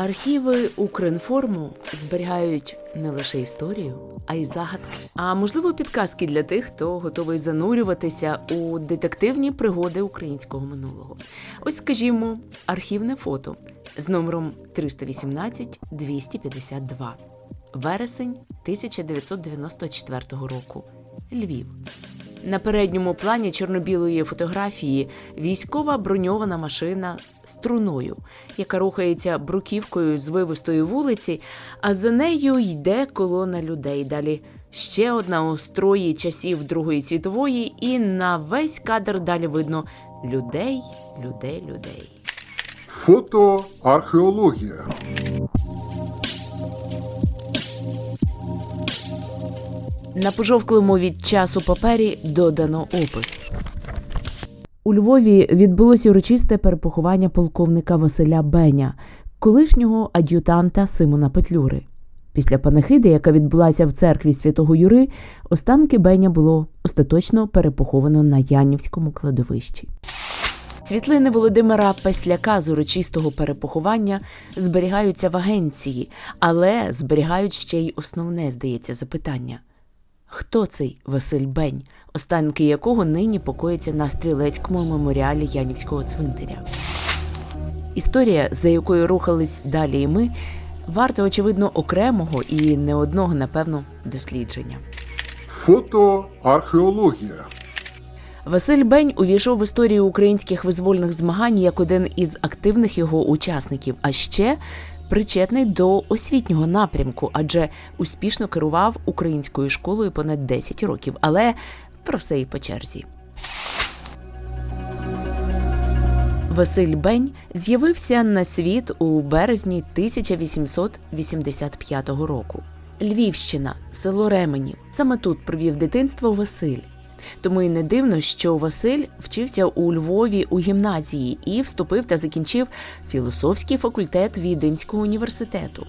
Архіви Укрінформу зберігають не лише історію, а й загадки. А можливо, підказки для тих, хто готовий занурюватися у детективні пригоди українського минулого. Ось, скажімо, архівне фото з номером 318 252 вересень 1994 року. Львів. На передньому плані чорно-білої фотографії військова броньована машина з труною, яка рухається бруківкою з вивистої вулиці, а за нею йде колона людей. Далі ще одна у строї часів Другої світової, і на весь кадр далі видно людей, людей, людей. Фотоархеологія. На пожовклому від часу папері додано опис. У Львові відбулося урочисте перепоховання полковника Василя Беня, колишнього ад'ютанта Симона Петлюри. Після панахиди, яка відбулася в церкві святого Юри, останки Беня було остаточно перепоховано на Янівському кладовищі. Світлини Володимира Песляка з урочистого перепоховання зберігаються в агенції, але зберігають ще й основне, здається, запитання. Хто цей Василь Бень, останки якого нині покоїться на стрілецькому меморіалі Янівського цвинтаря? Історія, за якою рухались далі і ми, варта, очевидно, окремого і не одного, напевно, дослідження. Фотоархеологія. Василь Бень увійшов в історію українських визвольних змагань як один із активних його учасників, а ще причетний до освітнього напрямку, адже успішно керував українською школою понад 10 років. Але про все і по черзі. Василь Бень з'явився на світ у березні 1885 року. Львівщина, село Ременів. Саме тут провів дитинство Василь. Тому і не дивно, що Василь вчився у Львові у гімназії і вступив та закінчив філософський факультет Віденського університету.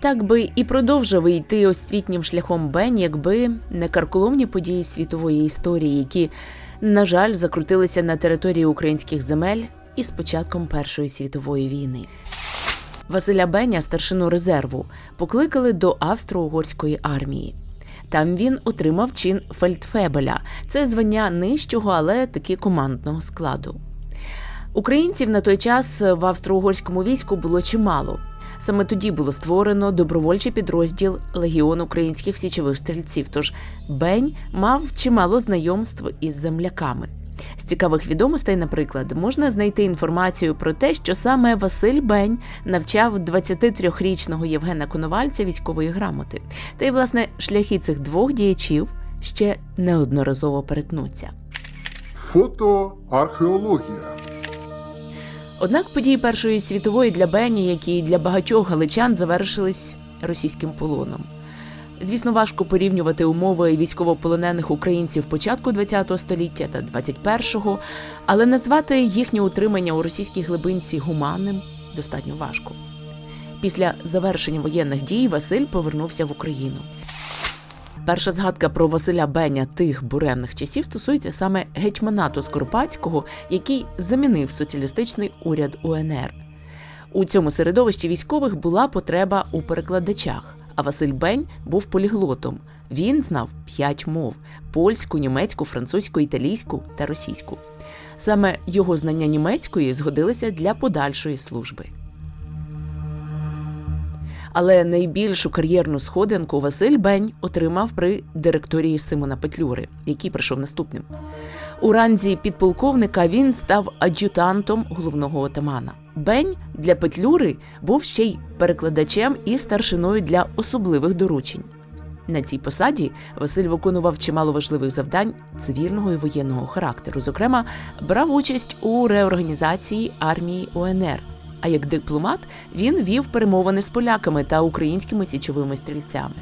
Так би і продовжив йти освітнім шляхом Бень, якби не карколомні події світової історії, які, на жаль, закрутилися на території українських земель із початком Першої світової війни. Василя Беня, старшину резерву, покликали до австро-угорської армії. Там він отримав чин фельдфебеля. Це звання нижчого, але таки командного складу. Українців на той час в австро-угорському війську було чимало. Саме тоді було створено добровольчий підрозділ Легіон українських січових стрільців. Тож Бень мав чимало знайомств із земляками. З цікавих відомостей, наприклад, можна знайти інформацію про те, що саме Василь Бень навчав 23-річного Євгена Коновальця військової грамоти. Та й, власне, шляхи цих двох діячів ще неодноразово перетнуться. Фотоархеологія. Однак події Першої світової для Бені, як і для багатьох галичан, завершились російським полоном. Звісно, важко порівнювати умови військовополонених українців початку ХХ століття та 21-го, але назвати їхнє утримання у російській глибинці гуманним достатньо важко. Після завершення воєнних дій Василь повернувся в Україну. Перша згадка про Василя Беня тих буремних часів стосується саме гетьманату Скоропадського, який замінив соціалістичний уряд УНР. У цьому середовищі військових була потреба у перекладачах. А Василь Бень був поліглотом. Він знав п'ять мов: польську, німецьку, французьку, італійську та російську. Саме його знання німецької згодилися для подальшої служби. Але найбільшу кар'єрну сходинку Василь Бень отримав при директорії Симона Петлюри, який прийшов наступним. У ранзі підполковника він став ад'ютантом головного отамана. Бень для Петлюри був ще й перекладачем і старшиною для особливих доручень. На цій посаді Василь виконував чимало важливих завдань цивільного і воєнного характеру. Зокрема, брав участь у реорганізації армії УНР. А як дипломат він вів перемовини з поляками та українськими січовими стрільцями.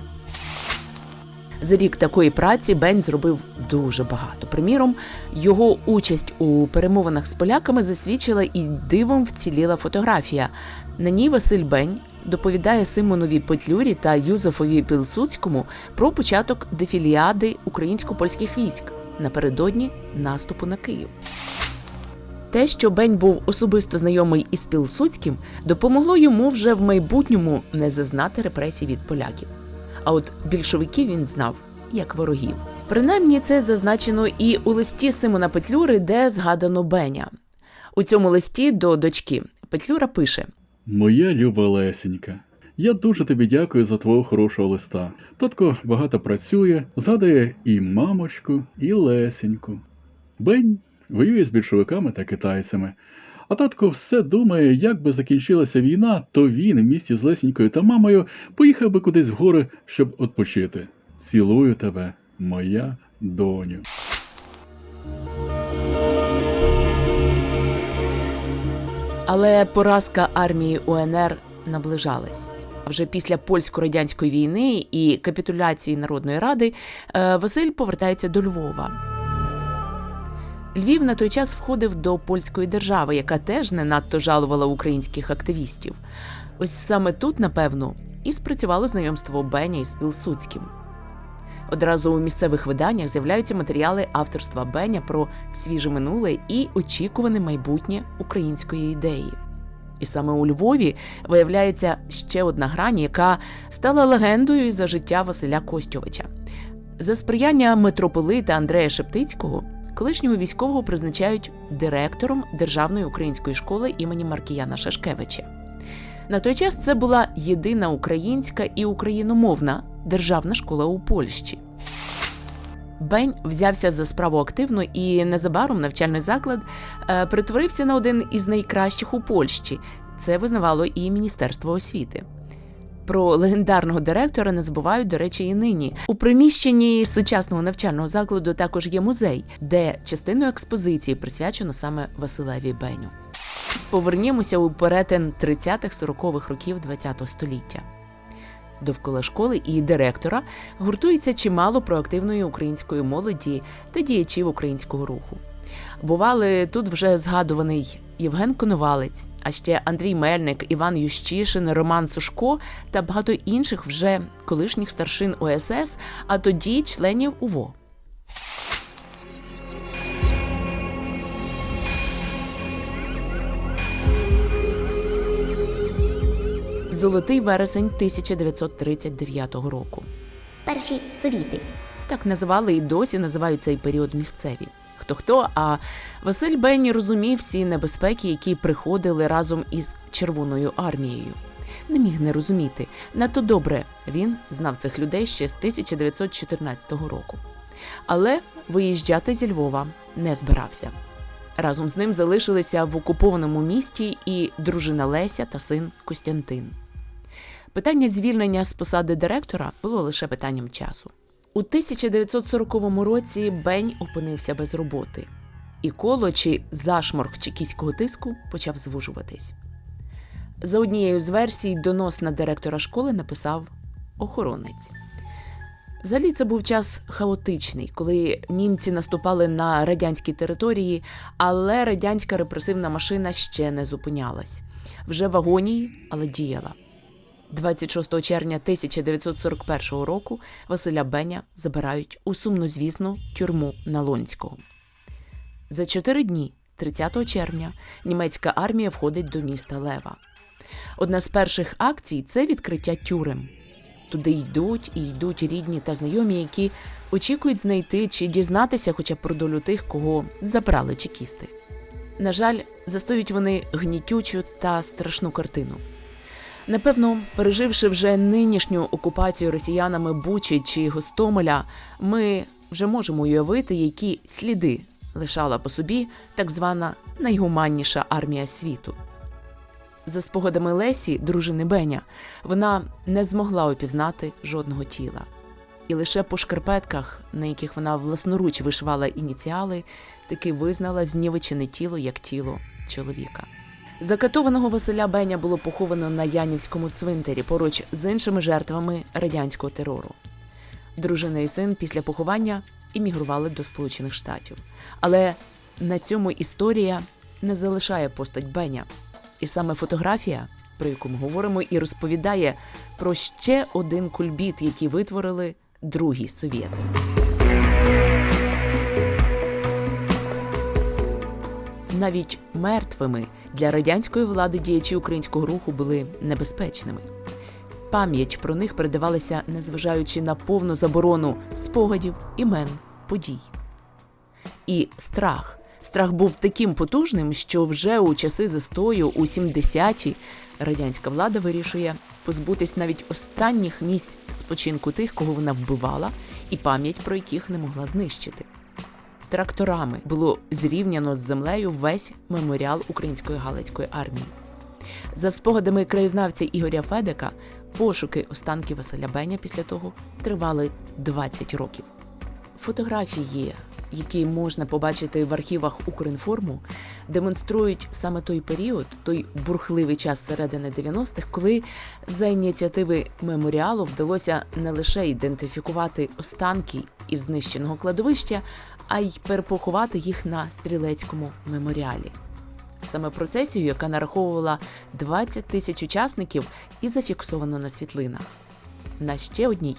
За рік такої праці Бень зробив дуже багато. Приміром, його участь у перемовинах з поляками засвідчила і дивом вціліла фотографія. На ній Василь Бень доповідає Симонові Петлюрі та Юзефові Пілсуцькому про початок дефіліади українсько-польських військ напередодні наступу на Київ. Те, що Бень був особисто знайомий із Пілсудським, допомогло йому вже в майбутньому не зазнати репресій від поляків. А от більшовиків він знав як ворогів. Принаймні, це зазначено і у листі Симона Петлюри, де згадано Беня. У цьому листі до дочки Петлюра пише: Моя люба Лесенька, я дуже тобі дякую за твого хорошого листа. Татко багато працює, згадує і мамочку, і Лесеньку. Бень воює з більшовиками та китайцями. А татко все думає, як би закінчилася війна, то він в місті з Лесенькою та мамою поїхав би кудись в гори, щоб відпочити. Цілую тебе, моя доню. Але поразка армії УНР наближалась. Вже після польсько-радянської війни і капітуляції Народної ради е, Василь повертається до Львова. Львів на той час входив до польської держави, яка теж не надто жалувала українських активістів. Ось саме тут, напевно, і спрацювало знайомство Беня із Пілсудським. Одразу у місцевих виданнях з'являються матеріали авторства Беня про свіже минуле і очікуване майбутнє української ідеї. І саме у Львові виявляється ще одна грань, яка стала легендою за життя Василя Костьовича. За сприяння митрополита Андрея Шептицького, колишнього військового призначають директором Державної української школи імені Маркіяна Шашкевича. На той час це була єдина українська і україномовна державна школа у Польщі. Бень взявся за справу активно і незабаром навчальний заклад е, перетворився на один із найкращих у Польщі. Це визнавало і Міністерство освіти. Про легендарного директора не забувають, до речі, і нині. У приміщенні сучасного навчального закладу також є музей, де частину експозиції присвячено саме Василеві Беню. Повернімося у перетин 30-40-х років ХХ століття. Довкола школи і директора гуртується чимало проактивної української молоді та діячів українського руху. Бували тут вже згадуваний Євген Коновалець, а ще Андрій Мельник, Іван Ющишин, Роман Сушко та багато інших вже колишніх старшин ОСС, а тоді членів УВО. Золотий вересень 1939 року. перші совіти. Так називали і досі називають цей період місцеві. Хто хто, а Василь Бенні розумів всі небезпеки, які приходили разом із Червоною армією. Не міг не розуміти. Надто добре він знав цих людей ще з 1914 року. Але виїжджати зі Львова не збирався. Разом з ним залишилися в окупованому місті і дружина Леся та син Костянтин. Питання звільнення з посади директора було лише питанням часу. У 1940 році Бень опинився без роботи, і коло чи зашморг чекіського тиску почав звужуватись. За однією з версій, донос на директора школи написав охоронець. Взагалі, це був час хаотичний, коли німці наступали на радянські території, але радянська репресивна машина ще не зупинялась. Вже в агонії, але діяла. 26 червня 1941 року Василя Беня забирають у сумнозвісну тюрму Налонського. За чотири дні, 30 червня, німецька армія входить до міста Лева. Одна з перших акцій це відкриття тюрем. Туди йдуть і йдуть рідні та знайомі, які очікують знайти чи дізнатися хоча б про долю тих, кого забрали чекісти. На жаль, застають вони гнітючу та страшну картину. Напевно, переживши вже нинішню окупацію росіянами Бучі чи Гостомеля, ми вже можемо уявити, які сліди лишала по собі так звана найгуманніша армія світу. За спогадами Лесі, дружини Беня, вона не змогла опізнати жодного тіла. І лише по шкарпетках, на яких вона власноруч вишивала ініціали, таки визнала знівечене тіло як тіло чоловіка. Закатованого Василя Беня було поховано на Янівському цвинтарі поруч з іншими жертвами радянського терору. Дружина і син після поховання іммігрували до Сполучених Штатів. Але на цьому історія не залишає постать Беня. І саме фотографія, про яку ми говоримо, і розповідає про ще один кульбіт, який витворили другі совєти. Навіть мертвими для радянської влади діячі українського руху були небезпечними. Пам'ять про них передавалася, незважаючи на повну заборону спогадів, імен, подій. І страх. Страх був таким потужним, що вже у часи застою, у 70-ті, радянська влада вирішує позбутись навіть останніх місць спочинку тих, кого вона вбивала, і пам'ять про яких не могла знищити. Тракторами було зрівняно з землею весь меморіал української галицької армії. За спогадами краєзнавця Ігоря Федека, пошуки останків Василя Беня після того тривали 20 років. Фотографії, які можна побачити в архівах Укрінформу, демонструють саме той період, той бурхливий час середини 90-х, коли за ініціативи меморіалу вдалося не лише ідентифікувати останки із знищеного кладовища, а й перепоховати їх на стрілецькому меморіалі. Саме процесію, яка нараховувала 20 тисяч учасників, і зафіксовано на світлинах. На ще одній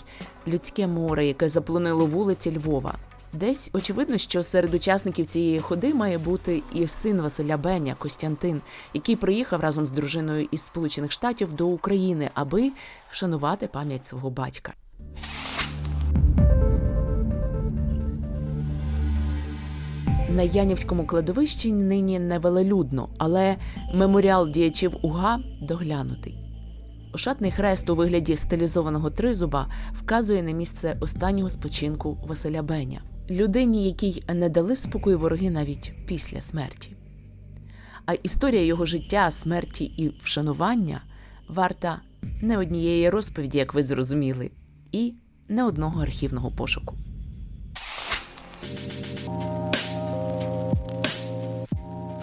людське море, яке заплунило вулиці Львова. Десь очевидно, що серед учасників цієї ходи має бути і син Василя Беня Костянтин, який приїхав разом з дружиною із Сполучених Штатів до України, аби вшанувати пам'ять свого батька. На Янівському кладовищі нині невелелюдно, але меморіал діячів УГА доглянутий. Ошатний хрест у вигляді стилізованого тризуба вказує на місце останнього спочинку Василя Беня, людині, якій не дали спокою вороги навіть після смерті. А історія його життя, смерті і вшанування варта не однієї розповіді, як ви зрозуміли, і не одного архівного пошуку.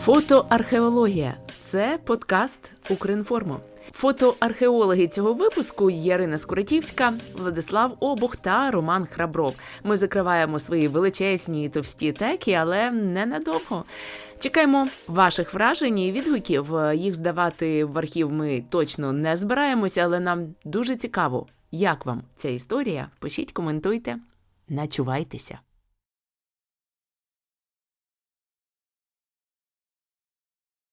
Фотоархеологія це подкаст Укрінформу. Фотоархеологи цього випуску Ярина Скуратівська, Владислав Обух та Роман Храбров. Ми закриваємо свої величезні і товсті теки, але ненадовго. Чекаємо ваших вражень і відгуків. Їх здавати в архів ми точно не збираємося, але нам дуже цікаво, як вам ця історія. Пишіть, коментуйте, начувайтеся.